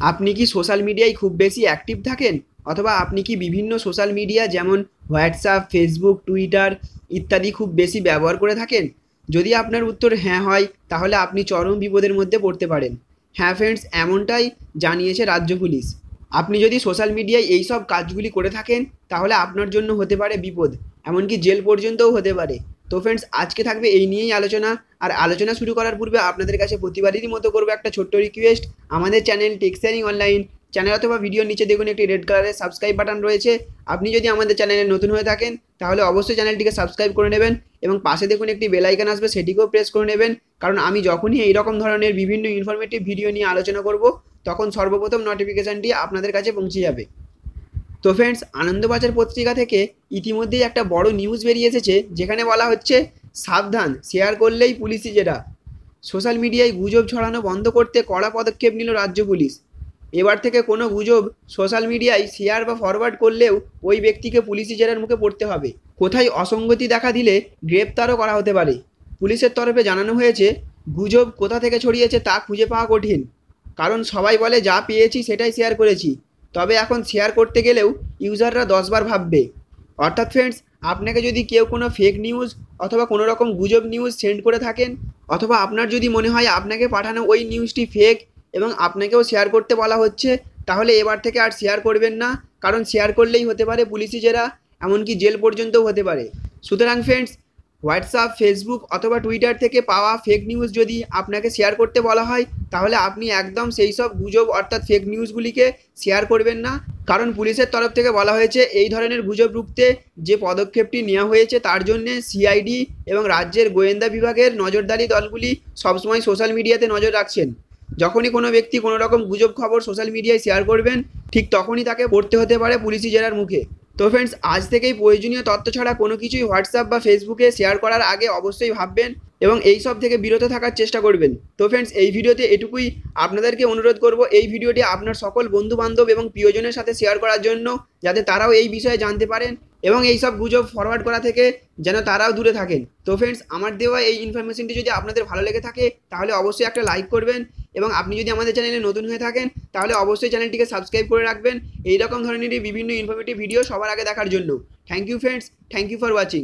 আপনি কি সোশ্যাল মিডিয়ায় খুব বেশি অ্যাক্টিভ থাকেন? অথবা আপনি কি বিভিন্ন সোশ্যাল মিডিয়া যেমন হোয়াটসঅ্যাপ ফেসবুক টুইটার ইত্যাদি খুব বেশি ব্যবহার করে থাকেন? যদি আপনার উত্তর হ্যাঁ হয়, তাহলে আপনি চরম বিপদের মধ্যে পড়তে পারেন। হ্যাঁ ফ্রেন্ডস এমনটাই জানিয়েছে রাজ্য পুলিশ। আপনি যদি সোশ্যাল মিডিয়ায় এই সব কাজগুলি করে থাকেন, তাহলে আপনার জন্য হতে পারে বিপদ। এমনকি জেল পর্যন্তও হতে পারে। তো ফ্রেন্ডস আজকে থাকবে এই নিয়েই আলোচনা। আর আলোচনা শুরু করার পূর্বে আপনাদের কাছে প্রতিবারেরই মতো করব একটা ছোট্ট রিকোয়েস্ট আমাদের চ্যানেল টেক্সারিং অনলাইন চ্যানেল অথবা ভিডিওর নিচে দেখুন একটি রেড কালারের সাবস্ক্রাইব বাটন রয়েছে। আপনি যদি আমাদের চ্যানেলে নতুন হয়ে থাকেন, তাহলে অবশ্যই চ্যানেলটিকে সাবস্ক্রাইব করে নেবেন এবং পাশে দেখুন একটি বেল আইকন আসবে, সেটিকেও প্রেস করে নেবেন। কারণ আমি যখনই এই রকম ধরনের বিভিন্ন ইনফরমেটিভ ভিডিও নিয়ে আলোচনা করব, তখন সর্বপ্রথম নোটিফিকেশানটি আপনাদের কাছে পৌঁছে যাবে। তো ফ্রেন্ডস আনন্দবাজার পত্রিকা থেকে ইতিমধ্যেই একটা বড় নিউজ বেরিয়ে এসেছে, যেখানে বলা হচ্ছে, সাবধান শেয়ার করলেই পুলিশি জেরা সোশ্যাল মিডিয়ায় গুজব ছড়ানো বন্ধ করতে কড়া পদক্ষেপ নিল রাজ্য পুলিশ। এবার থেকে কোনো গুজব সোশ্যাল মিডিয়ায় শেয়ার বা ফরওয়ার্ড করলেও ওই ব্যক্তিকে পুলিশি জেরার মুখে পড়তে হবে। কোথায় অসঙ্গতি দেখা দিলে গ্রেপ্তারও করা হতে পারে। পুলিশের তরফে জানানো হয়েছে, গুজব কোথা থেকে ছড়িয়েছে তা খুঁজে পাওয়া কঠিন। কারণ সবাই বলে, যা পেয়েছি সেটাই শেয়ার করেছি। তবে এখন শেয়ার করতে গেলেও ইউজাররা দশবার ভাববে। অর্থাৎ ফ্রেন্ডস আপনাকে যদি কেউ কোনো ফেক নিউজ অথবা কোনো রকম গুজব নিউজ সেন্ড করে থাকেন, অথবা আপনার যদি মনে হয় আপনাকে পাঠানো ওই নিউজটি ফেক এবং আপনাকেও শেয়ার করতে বলা হচ্ছে, তাহলে এবার থেকে আর শেয়ার করবেন না, কারণ শেয়ার করলেই হতে পারে পুলিশি জেরা, এমনকি জেল পর্যন্তও হতে পারে। সুতরাং ফ্রেন্ডস হোয়াটসঅ্যাপ, ফেসবুক অথবা টুইটার থেকে পাওয়া ফেক নিউজ যদি আপনাকে শেয়ার করতে বলা হয়, তাহলে আপনি একদম সেই সব গুজব অর্থাৎ ফেক নিউজগুলিকে শেয়ার করবেন না। কারণ পুলিশের তরফ থেকে বলা হয়েছে, এই ধরনের গুজব রুখতে যে পদক্ষেপটি নেওয়া হয়েছে, তার জন্যে সিআইডি এবং রাজ্যের গোয়েন্দা বিভাগের নজরদারি দলগুলি সবসময় সোশ্যাল মিডিয়াতে নজর রাখছেন। যখনই কোনো ব্যক্তি কোনো রকম গুজব খবর সোশ্যাল মিডিয়ায় শেয়ার করবেন, ঠিক তখনই তাকে পড়তে হতে পারে পুলিশি জেরার মুখে। তো ফ্রেন্ডস আজ থেকেই প্রয়োজনীয় তথ্য ছাড়া কোনো কিছুই হোয়াটসঅ্যাপ বা ফেসবুকে শেয়ার করার আগে অবশ্যই ভাববেন এবং এই সব থেকে বিরত থাকার চেষ্টা করবেন। তো ফ্রেন্ডস এই ভিডিওতে এটুকুই আপনাদেরকে অনুরোধ করব, এই ভিডিওটি আপনার সকল বন্ধু বান্ধব এবং প্রিয়জনের সাথে শেয়ার করার জন্য যাতে তারাও এই বিষয়ে জানতে পারেন এবং এই সব গুজব ফরওয়ার্ড করা থেকে যেন তারাও দূরে থাকেন। তো ফ্রেন্ডস আমার দেওয়া এই ইনফরমেশনটি যদি আপনাদের ভালো লেগে থাকে, তাহলে অবশ্যই একটা লাইক করবেন এবং আপনি যদি আমাদের চ্যানেলে নতুন হয়ে থাকেন, তাহলে অবশ্যই চ্যানেলটিকে সাবস্ক্রাইব করে রাখবেন। এইরকম ধরনেরই বিভিন্ন ইনফরমেটিভ ভিডিও সবার আগে দেখার জন্য। Thank you friends thank you for watching